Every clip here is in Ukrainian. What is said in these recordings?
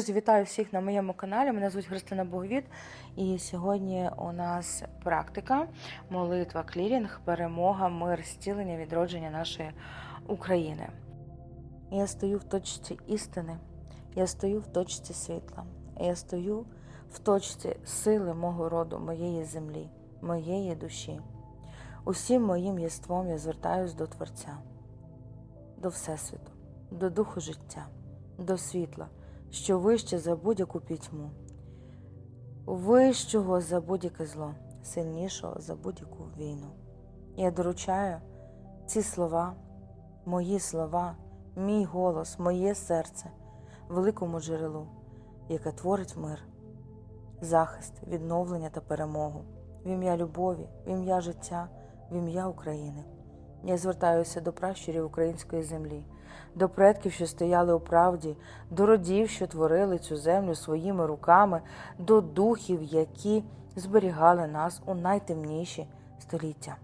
Друзі, вітаю всіх на моєму каналі. Мене звуть Христина Боговіт. І сьогодні у нас практика, молитва, клірінг, перемога, мир, зцілення, відродження нашої України. Я стою в точці істини, я стою в точці світла, я стою в точці сили мого роду, моєї землі, моєї душі. Усім моїм єством я звертаюсь до Творця, до Всесвіту, до Духу життя, до світла, що вище за будь-яку пітьму, вищого за будь-яке зло, сильнішого за будь-яку війну. Я доручаю ці слова, мої слова, мій голос, моє серце, великому джерелу, яке творить мир, захист, відновлення та перемогу, в ім'я любові, в ім'я життя, в ім'я України. Я звертаюся до пращурів української землі, до предків, що стояли у правді, до родів, що творили цю землю своїми руками, до духів, які зберігали нас у найтемніші століття.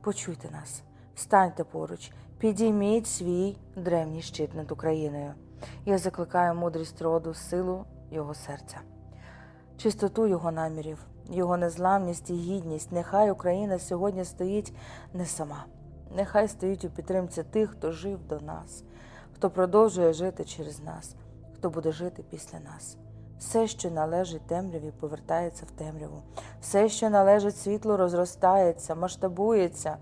Почуйте нас, встаньте поруч, підійміть свій древній щит над Україною. Я закликаю мудрість роду, силу його серця, чистоту його намірів, його незламність і гідність. Нехай Україна сьогодні стоїть не сама. Нехай стоїть у підтримці тих, хто жив до нас, хто продовжує жити через нас, хто буде жити після нас. Все, що належить темряві, повертається в темряву. Все, що належить світлу, розростається, масштабується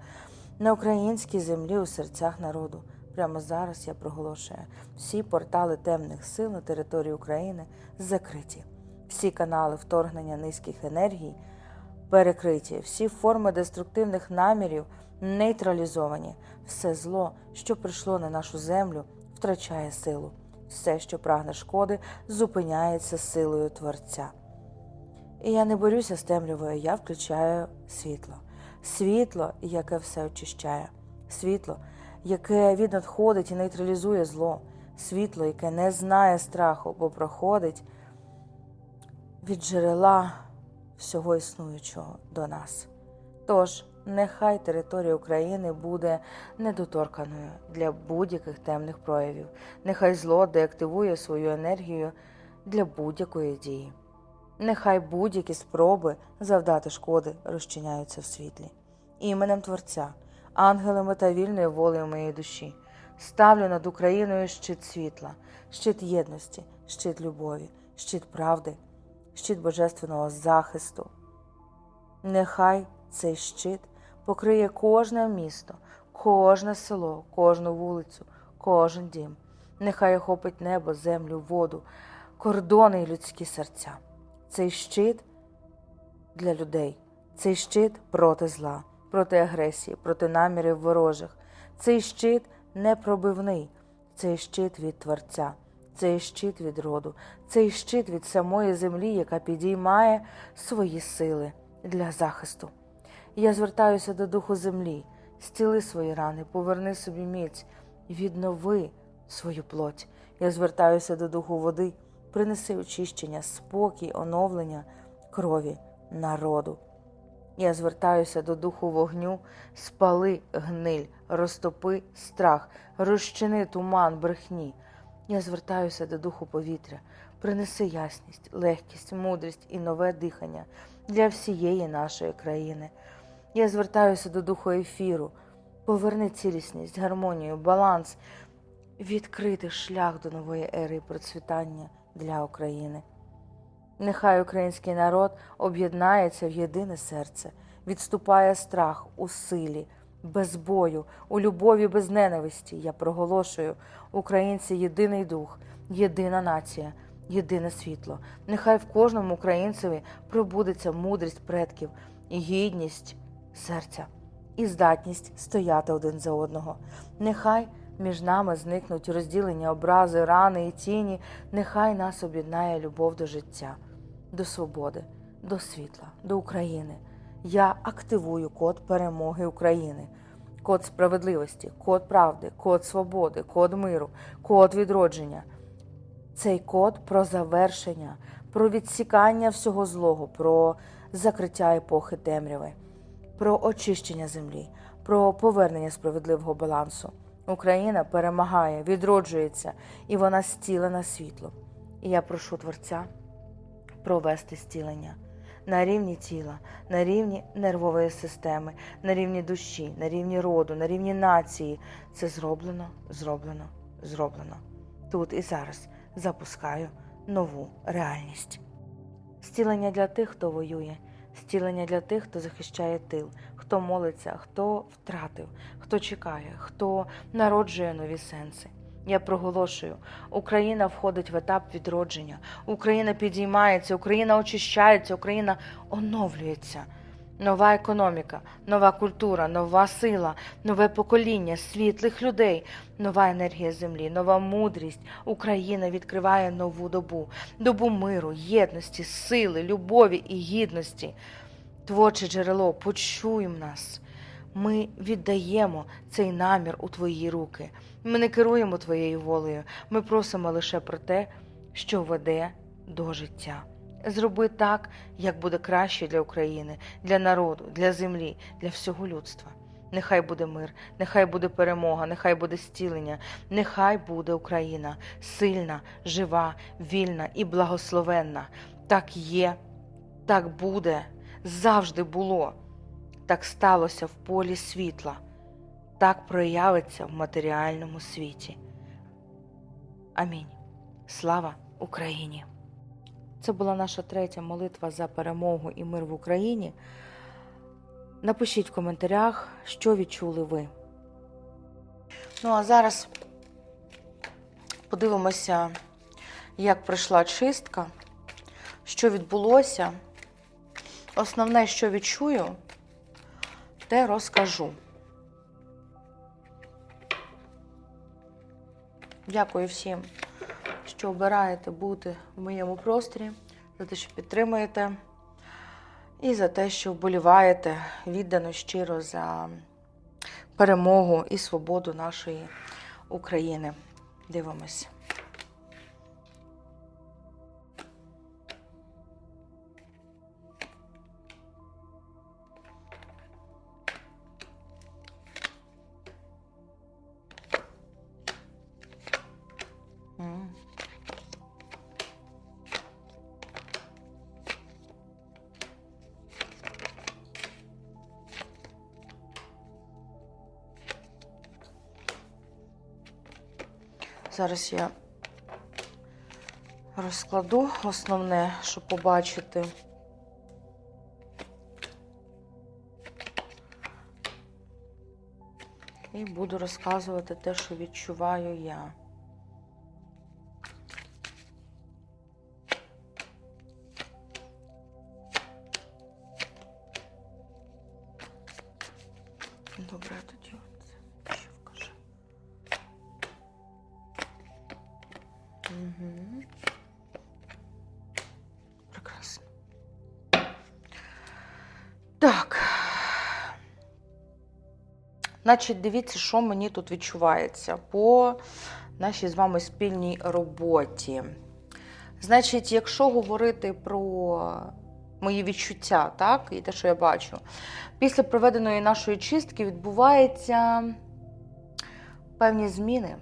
на українській землі у серцях народу. Прямо зараз я проголошую всі портали темних сил на території України закриті, всі канали вторгнення низьких енергій перекриті, всі форми деструктивних намірів нейтралізовані. Все зло, що прийшло на нашу землю, втрачає силу. Все, що прагне шкоди, зупиняється силою Творця. І я не борюся з темрявою, я включаю світло. Світло, яке все очищає, світло, яке віднадходить і нейтралізує зло, світло, яке не знає страху, бо проходить від джерела всього існуючого до нас. Тож, нехай територія України буде недоторканою для будь-яких темних проявів, нехай зло деактивує свою енергію для будь-якої дії. Нехай будь-які спроби завдати шкоди розчиняються в світлі. Іменем Творця, ангелами та вільною волею моєї душі, ставлю над Україною щит світла, щит єдності, щит любові, щит правди, щит божественного захисту. Нехай цей щит покриє кожне місто, кожне село, кожну вулицю, кожен дім. Нехай охопить небо, землю, воду, кордони і людські серця. Цей щит для людей, цей щит проти зла, проти агресії, проти намірів ворожих. Цей щит непробивний, цей щит від Творця, цей щит від роду, цей щит від самої землі, яка підіймає свої сили для захисту. Я звертаюся до духу землі, стіли свої рани, поверни собі міць, віднови свою плоть. Я звертаюся до духу води, принеси очищення, спокій, оновлення крові народу. Я звертаюся до духу вогню, спали гниль, розтопи страх, розчини туман брехні. Я звертаюся до духу повітря, принеси ясність, легкість, мудрість і нове дихання для всієї нашої країни. Я звертаюся до духу ефіру, поверни цілісність, гармонію, баланс, відкрити шлях до нової ери процвітання для України. Нехай український народ об'єднається в єдине серце, відступає страх у силі, без бою, у любові, без ненависті. Я проголошую українці єдиний дух, єдина нація, єдине світло. Нехай в кожному українцеві пробудеться мудрість предків гідність серця і здатність стояти один за одного. Нехай між нами зникнуть розділення образи, рани і тіні. Нехай нас об'єднає любов до життя, до свободи, до світла, до України. Я активую код перемоги України, код справедливості, код правди, код свободи, код миру, код відродження. Цей код про завершення, про відсікання всього злого, про закриття епохи темряви, про очищення землі, про повернення справедливого балансу. Україна перемагає, відроджується, і вона стілена світлом. І я прошу Творця провести зцілення на рівні тіла, на рівні нервової системи, на рівні душі, на рівні роду, на рівні нації. Це зроблено, зроблено, зроблено. Тут і зараз запускаю нову реальність. Зцілення для тих, хто воює, зцілення для тих, хто захищає тил, хто молиться, хто втратив, хто чекає, хто народжує нові сенси. Я проголошую, Україна входить в етап відродження, Україна підіймається, Україна очищається, Україна оновлюється. Нова економіка, нова культура, нова сила, нове покоління світлих людей, нова енергія землі, нова мудрість. Україна відкриває нову добу, добу миру, єдності, сили, любові і гідності. Творче джерело, почуй нас. Ми віддаємо цей намір у твої руки. Ми не керуємо твоєю волею. Ми просимо лише про те, що веде до життя. Зроби так, як буде краще для України, для народу, для землі, для всього людства. Нехай буде мир, нехай буде перемога, нехай буде зцілення, нехай буде Україна сильна, жива, вільна і благословенна. Так є, так буде, завжди було. Так сталося в полі світла, так проявиться в матеріальному світі. Амінь. Слава Україні! Це була наша третя молитва за перемогу і мир в Україні. Напишіть в коментарях, що відчули ви. Ну а зараз подивимося, як пройшла чистка, що відбулося. Основне, що відчую, те розкажу. Дякую всім, що обираєте бути в моєму просторі, за те, що підтримуєте, і за те, що вболіваєте віддано щиро за перемогу і свободу нашої України. Дивимось. Зараз я розкладу основне, щоб побачити. І буду розказувати те, що відчуваю я. Так. Значить, дивіться, що мені тут відчувається по нашій з вами спільній роботі. Значить, якщо говорити про мої відчуття, так, і те, що я бачу, після проведеної нашої чистки відбуваються певні зміни.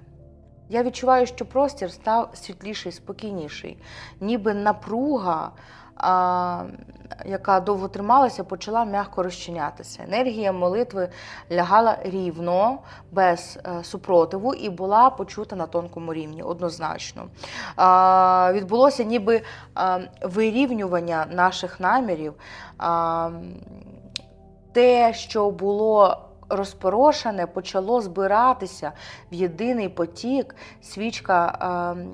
Я відчуваю, що простір став світліший, спокійніший, ніби напруга, яка довго трималася, почала м'яко розчинятися. Енергія молитви лягала рівно, без е, супротиву, і була почута на тонкому рівні, однозначно. Відбулося ніби а, вирівнювання наших намірів. Те, що було розпорошене, почало збиратися в єдиний потік. Свічка е,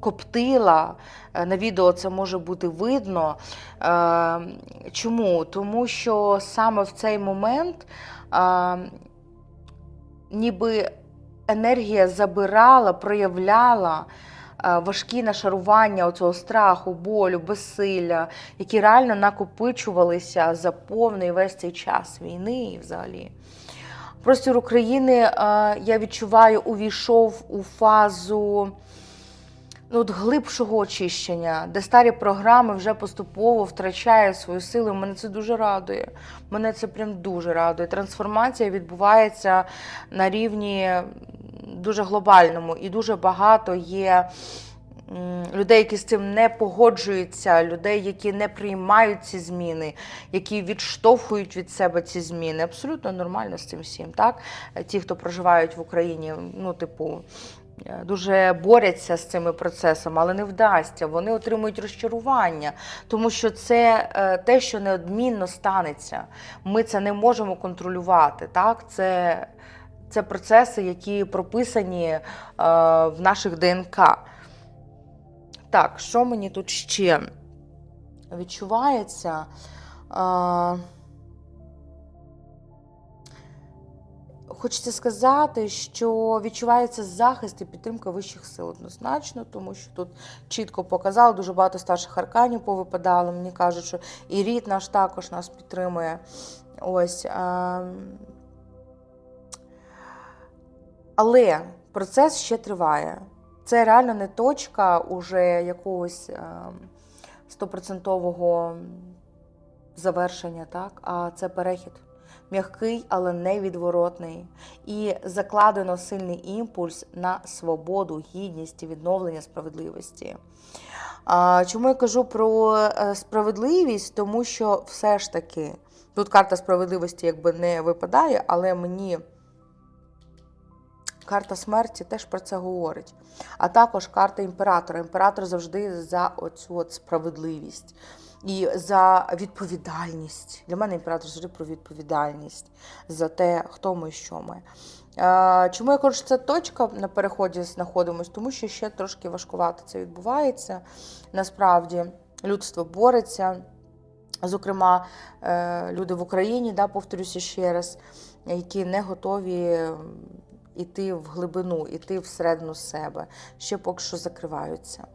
коптила. Е, На відео це може бути видно. Е, чому? Тому що саме в цей момент е, ніби енергія забирала, проявляла важкі нашарування оцього страху, болю, безсилля, які реально накопичувалися за повний весь цей час війни і взагалі. Простір України, я відчуваю, увійшов у фазу ну, от глибшого очищення, де старі програми вже поступово втрачають свою силу. Мене це дуже радує. Мене це прям дуже радує. Трансформація відбувається на рівні дуже глобальному, і дуже багато є людей, які з цим не погоджуються, людей, які не приймають ці зміни, які відштовхують від себе ці зміни. Абсолютно нормально з цим всім. Так? Ті, хто проживають в Україні, ну, типу. Е, Дуже борються з цими процесами, але не вдасться. Вони отримують розчарування, тому що це е, те, що неодмінно станеться. Ми це не можемо контролювати. Так? Це, це процеси, які прописані е, в наших ДНК. Так, що мені тут ще відчувається? Хочеться сказати, що відчувається захист і підтримка вищих сил однозначно, тому що тут чітко показали, дуже багато старших арканів повипадало. Мені кажуть, що і рід наш також нас підтримує. Ось. ем. Але процес ще триває. Це реально не точка уже якогось ем, стопроцентового завершення, так? а це перехід. М'який, але невідворотний. І закладено сильний імпульс на свободу, гідність і відновлення справедливості. Чому я кажу про е, справедливість? Тому що все ж таки тут карта справедливості якби не випадає, але мені карта смерті теж про це говорить. А також карта імператора. Імператор завжди за оцю от справедливість і за відповідальність. Для мене імператор завжди про відповідальність за те, хто ми що ми. Чому я кажу, що це точка на переході знаходимось? Тому що ще трошки важкувато це відбувається. Насправді людство бореться. Зокрема, е, люди в Україні, да, повторюся ще раз, які не готові йти в глибину, йти всередину себе, ще поки що закриваються.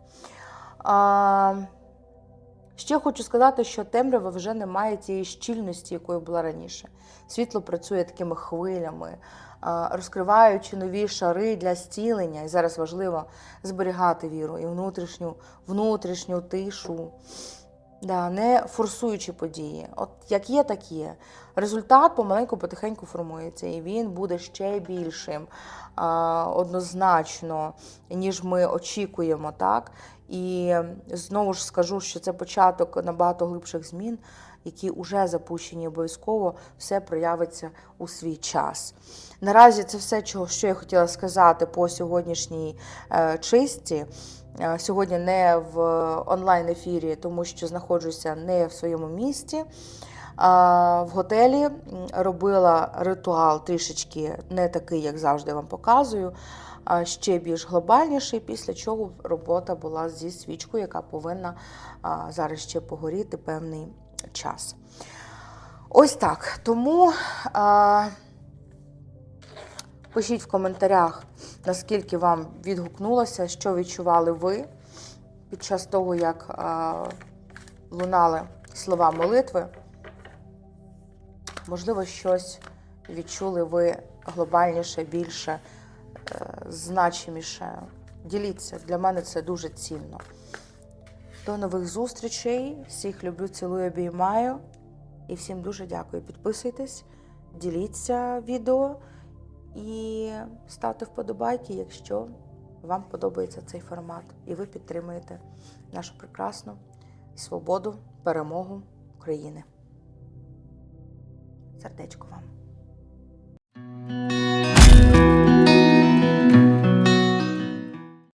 Ще хочу сказати, що темрява вже не має тієї щільності, якою була раніше. Світло працює такими хвилями, розкриваючи нові шари для зцілення. І зараз важливо зберігати віру і внутрішню, внутрішню тишу. Да, не форсуючи події. От як є, так є. Результат помаленьку потихеньку формується, і він буде ще більшим однозначно, ніж ми очікуємо, так? І знову ж скажу, що це початок набагато глибших змін, які вже запущені обов'язково, все проявиться у свій час. Наразі це все, що я хотіла сказати по сьогоднішній е, чисті. Е, Сьогодні не в онлайн-ефірі, тому що знаходжуся не в своєму місті. В готелі робила ритуал трішечки не такий, як завжди вам показую, ще більш глобальніший, після чого робота була зі свічкою, яка повинна зараз ще погоріти певний час. Ось так. Тому а, пишіть в коментарях, наскільки вам відгукнулося, що відчували ви під час того, як а, лунали слова молитви. Можливо, щось відчули ви глобальніше, більше, значиміше. Діліться, для мене це дуже цінно. До нових зустрічей. Всіх люблю, цілую, обіймаю. І всім дуже дякую. Підписуйтесь, діліться відео і ставте вподобайки, якщо вам подобається цей формат. І ви підтримуєте нашу прекрасну свободу, перемогу України. Сердечко вам.